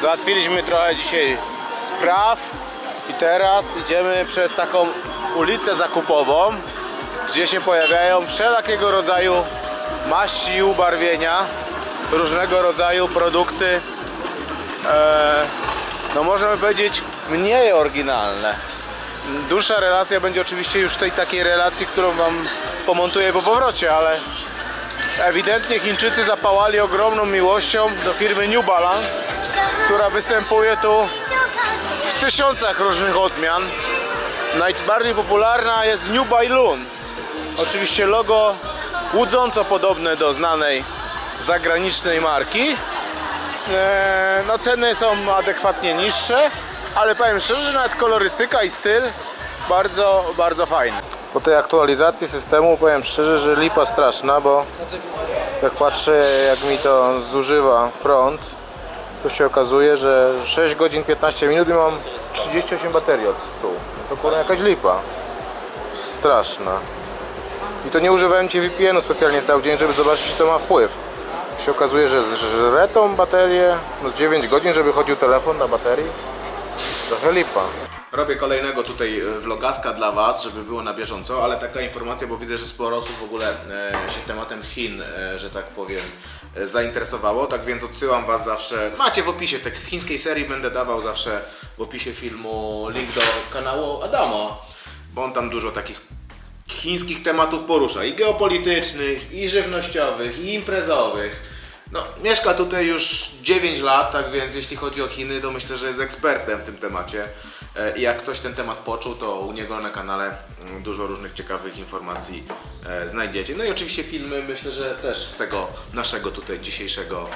Załatwiliśmy trochę dzisiaj spraw i teraz idziemy przez taką ulicę zakupową, gdzie się pojawiają wszelakiego rodzaju maści i ubarwienia, różnego rodzaju produkty, e, no możemy powiedzieć mniej oryginalne. Dłuższa relacja będzie oczywiście już tej takiej relacji, którą wam pomontuję po powrocie, ale ewidentnie Chińczycy zapałali ogromną miłością do firmy New Balance, która występuje tu w tysiącach różnych odmian. Najbardziej popularna jest New Bailun. Oczywiście logo łudząco podobne do znanej zagranicznej marki. Eee, No ceny są adekwatnie niższe, ale powiem szczerze, że nawet kolorystyka i styl bardzo, bardzo fajny. Po tej aktualizacji systemu powiem szczerze, że lipa straszna, bo jak patrzę jak mi to zużywa prąd, to się okazuje, że 6 godzin 15 minut i mam 38 baterii od 100. To kurwa jakaś lipa. Straszna. I to nie używałem ci VPN-u specjalnie cały dzień, żeby zobaczyć, czy to ma wpływ. Się okazuje, że żre tą baterię, no 9 godzin, żeby chodził telefon na baterii. Trochę lipa. Robię kolejnego tutaj e, vlogaska dla Was, żeby było na bieżąco, ale taka informacja, bo widzę, że sporo osób w ogóle e, się tematem Chin, e, że tak powiem, zainteresowało, tak więc odsyłam Was zawsze, macie w opisie, tak w chińskiej serii będę dawał zawsze w opisie filmu link do kanału Adama, bo on tam dużo takich chińskich tematów porusza, i geopolitycznych, i żywnościowych, i imprezowych. No, mieszka tutaj już 9 lat, tak więc jeśli chodzi o Chiny, to myślę, że jest ekspertem w tym temacie. E, I jak ktoś ten temat poczuł, to u niego na kanale mm, dużo różnych ciekawych informacji e, znajdziecie. No i oczywiście filmy, myślę, że też z tego naszego tutaj dzisiejszego,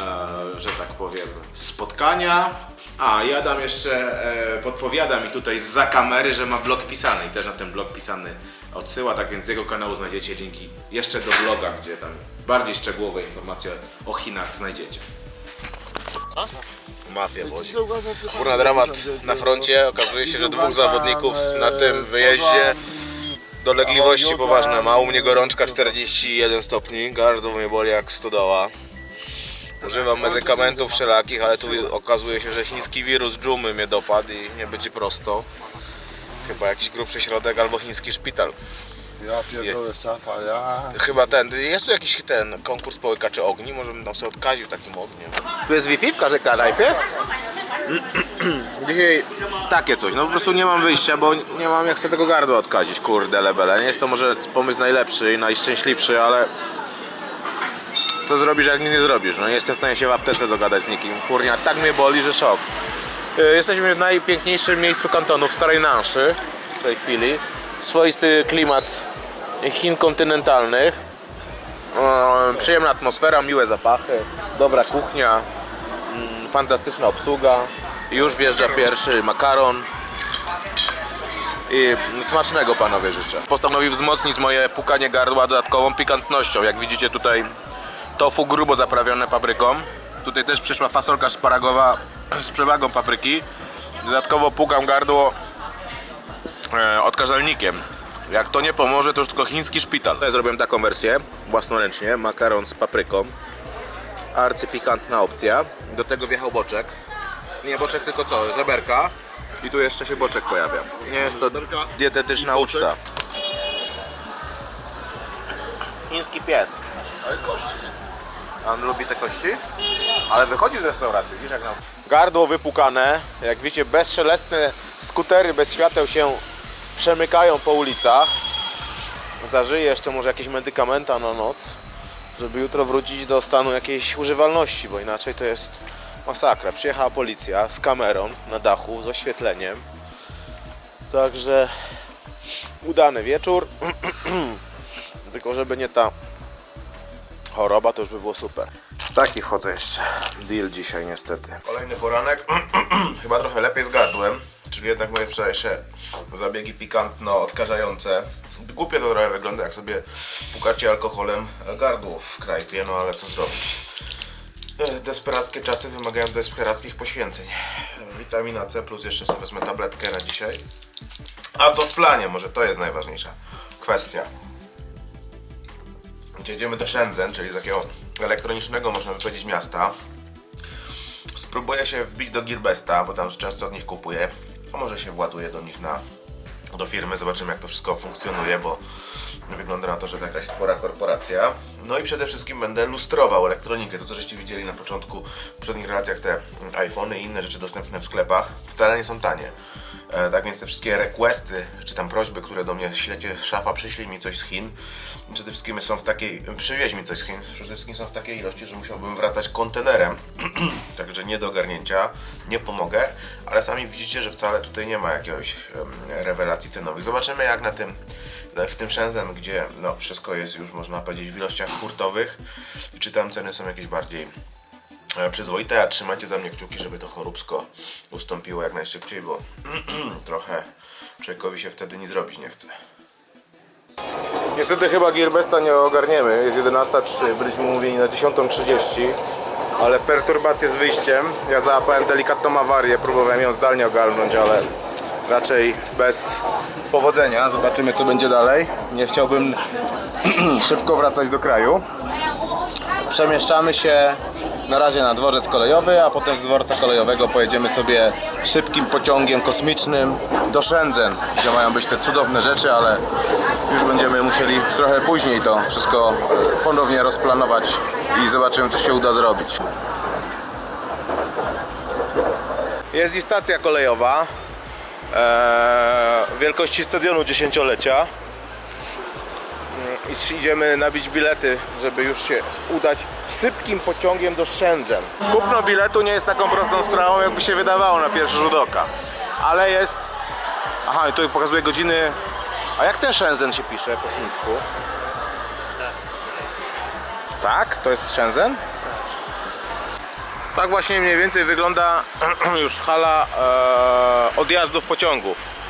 e, że tak powiem, spotkania. A, i Adam jeszcze e, podpowiada mi tutaj za kamery, że ma blog pisany i też na ten blog pisany odsyła, tak więc z jego kanału znajdziecie linki jeszcze do bloga, gdzie tam bardziej szczegółowe informacje o Chinach znajdziecie. Mafia wozi. Kurna dramat na froncie. Okazuje się, że dwóch zawodników na tym wyjeździe dolegliwości poważne ma. U mnie gorączka 41 stopni, gardło mnie boli jak stodoła. Używam medykamentów wszelakich, ale tu okazuje się, że chiński wirus dżumy mnie dopadł i nie będzie prosto. Chyba jakiś grubszy środek albo chiński szpital. Ja pierdolę szafa, ja... Chyba ten, jest tu jakiś ten konkurs połykaczy ogni, może bym tam sobie odkaził takim ogniem. Tu jest Wi-Fi w każdej kanapie? Dzisiaj takie coś, no po prostu nie mam wyjścia, bo nie mam jak sobie tego gardła odkazić, kurde lebele. Nie jest to może pomysł najlepszy i najszczęśliwszy, ale co zrobisz jak nic nie zrobisz? No nie jestem w stanie się w aptece dogadać z nikim. Kurnia, tak mnie boli, że szok. Y, Jesteśmy w najpiękniejszym miejscu kantonu, w Starej Nanszy w tej chwili. Swoisty klimat Chin kontynentalnych. E, Przyjemna atmosfera, miłe zapachy, dobra kuchnia, mm, fantastyczna obsługa. Już wjeżdża pierwszy makaron. I smacznego panowie życzę. Postanowił wzmocnić moje pukanie gardła dodatkową pikantnością. Jak widzicie tutaj tofu grubo zaprawione papryką. Tutaj też przyszła fasolka szparagowa z przewagą papryki. Dodatkowo pukam gardło e, odkażalnikiem. Jak to nie pomoże, to już tylko chiński szpital. Tutaj zrobiłem taką wersję własnoręcznie, makaron z papryką. Arcypikantna opcja. Do tego wjechał boczek. Nie boczek, tylko co? Żeberka. I tu jeszcze się boczek pojawia. Nie jest to dietetyczna uczta. Chiński pies. Ale kości. On lubi te kości? Ale wychodzi z restauracji, widzisz jak nam... Gardło wypukane, jak widzicie bezszelestne skutery bez świateł się przemykają po ulicach. Zażyję jeszcze może jakieś medykamenta na noc, żeby jutro wrócić do stanu jakiejś używalności, bo inaczej to jest masakra. Przyjechała policja z kamerą na dachu, z oświetleniem. Także udany wieczór. Tylko żeby nie ta choroba, to już by było super. Taki wchodzę jeszcze. Deal dzisiaj niestety. Kolejny poranek. Chyba trochę lepiej z gardłem. Czyli jednak moje wczorajsze zabiegi pikantno odkażające. Głupie to trochę wygląda, jak sobie pukacie alkoholem gardło w knajpie, no ale co zrobić. E, Desperackie czasy wymagają desperackich poświęceń. Witamina C plus jeszcze sobie wezmę tabletkę na dzisiaj. A co w planie? Może to jest najważniejsza kwestia gdzie jedziemy do Shenzhen, czyli takiego elektronicznego, można by powiedzieć, miasta. Spróbuję się wbić do Gearbesta, bo tam często od nich kupuję. A może się właduję do nich na do firmy, zobaczymy jak to wszystko funkcjonuje, bo wygląda na to, że to jakaś spora korporacja. No i przede wszystkim będę lustrował elektronikę, to co żeście widzieli na początku w poprzednich relacjach, te iPhony i inne rzeczy dostępne w sklepach, wcale nie są tanie. E, tak więc te wszystkie requesty, czy tam prośby, które do mnie ślecie szafa, przyślij mi coś z Chin, przede wszystkim są w takiej, przywieź mi coś z Chin, przede wszystkim są w takiej ilości, że musiałbym wracać kontenerem, także nie do ogarnięcia, nie pomogę, ale sami widzicie, że wcale tutaj nie ma jakiegoś rewelacji cenowych. Zobaczymy jak na tym, w tym Shenzhen, gdzie no, wszystko jest już można powiedzieć w ilościach hurtowych, czy tam ceny są jakieś bardziej przyzwoite, a trzymajcie za mnie kciuki, żeby to choróbsko ustąpiło jak najszybciej, bo trochę człowiekowi się wtedy nic zrobić nie chce. Niestety chyba Gearbesta nie ogarniemy. Jest 11.03, byliśmy umówieni na 10.30, ale perturbacje z wyjściem. Ja załapałem delikatną awarię, próbowałem ją zdalnie ogarnąć, ale raczej bez powodzenia. Zobaczymy co będzie dalej. Nie chciałbym szybko wracać do kraju. Przemieszczamy się na razie na dworzec kolejowy, a potem z dworca kolejowego pojedziemy sobie szybkim pociągiem kosmicznym do Shenzhen, gdzie mają być te cudowne rzeczy, ale już będziemy musieli trochę później to wszystko e, ponownie rozplanować i zobaczymy co się uda zrobić. Jest i stacja kolejowa e, wielkości stadionu dziesięciolecia i idziemy nabić bilety, żeby już się udać szybkim pociągiem do Shenzhen. Kupno biletu nie jest taką prostą sprawą, jakby się wydawało na pierwszy rzut oka. Ale jest... Aha, i tu pokazuje godziny... A jak ten Shenzhen się pisze po chińsku? Tak? To jest Shenzhen? Tak właśnie mniej więcej wygląda już hala e, odjazdów pociągów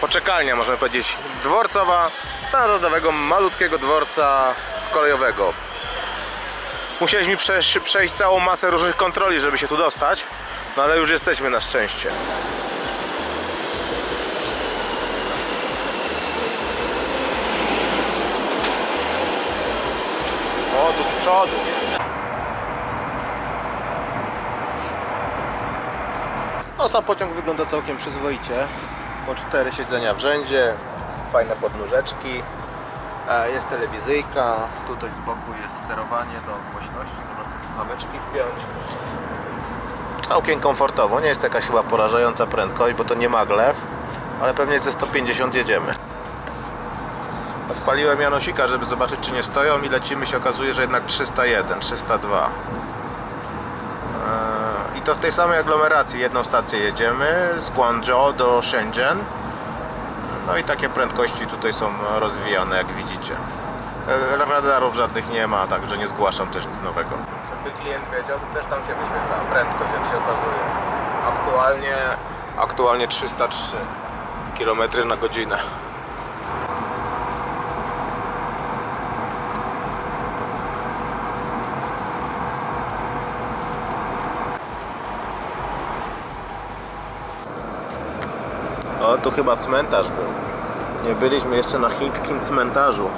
poczekalnia, można powiedzieć, dworcowa, standardowego, malutkiego dworca kolejowego. Musieliśmy przejść, przejść całą masę różnych kontroli, żeby się tu dostać, no ale już jesteśmy na szczęście. O, tu z przodu. No sam pociąg wygląda całkiem przyzwoicie. Po cztery siedzenia w rzędzie, fajne podnóżeczki, e, jest telewizyjka, tutaj z boku jest sterowanie do głośności, można sobie słuchaweczki wpiąć. Całkiem komfortowo, nie jest jakaś chyba porażająca prędkość, bo to nie maglew, ale pewnie ze 150 jedziemy. Odpaliłem Janosika, żeby zobaczyć czy nie stoją i lecimy się okazuje, że jednak 301, 302. To w tej samej aglomeracji jedną stację jedziemy z Guangzhou do Shenzhen. No i takie prędkości tutaj są rozwijane jak widzicie. E, Radarów żadnych nie ma, także nie zgłaszam też nic nowego. Żeby klient wiedział, to też tam się wyświetla prędkość jak się okazuje. Aktualnie, aktualnie 303 km na godzinę. Tu chyba cmentarz był. Nie byliśmy jeszcze na chińskim cmentarzu.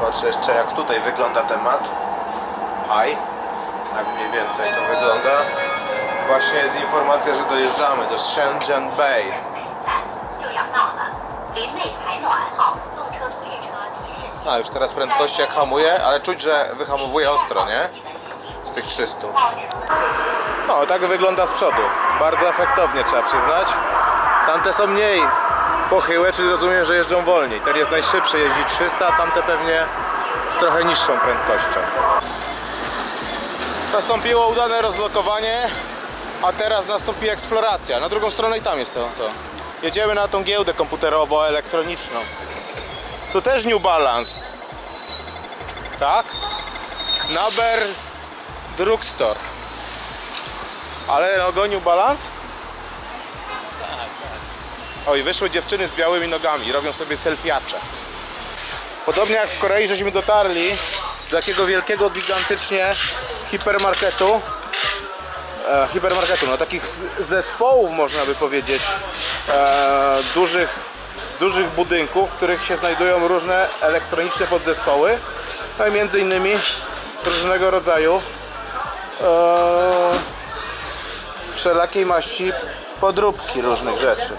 Patrzę jeszcze jak tutaj wygląda temat. Hi. Tak mniej więcej to wygląda. Właśnie jest informacja, że dojeżdżamy do Shenzhen Bay. A, już teraz prędkości jak hamuje, ale czuć, że wyhamowuje ostro, nie? Z tych 300. No, tak wygląda z przodu. Bardzo efektownie trzeba przyznać. Tamte są mniej pochyłe, czyli rozumiem, że jeżdżą wolniej. Ten jest najszybszy, jeździ 300, a tamte pewnie z trochę niższą prędkością. Nastąpiło udane rozlokowanie, a teraz nastąpi eksploracja. Na drugą stronę i tam jest to. to. Jedziemy na tą giełdę komputerowo-elektroniczną. Tu też New Balance. Tak? Naber Drugstore. Ale logo New Balance? Oj, wyszły dziewczyny z białymi nogami, robią sobie selfiacze. Podobnie jak w Korei żeśmy dotarli do takiego wielkiego, gigantycznie hipermarketu. E, hipermarketu, no takich zespołów można by powiedzieć, e, dużych dużych budynków, w których się znajdują różne elektroniczne podzespoły, no i między innymi różnego rodzaju e, wszelakiej maści podróbki różnych rzeczy.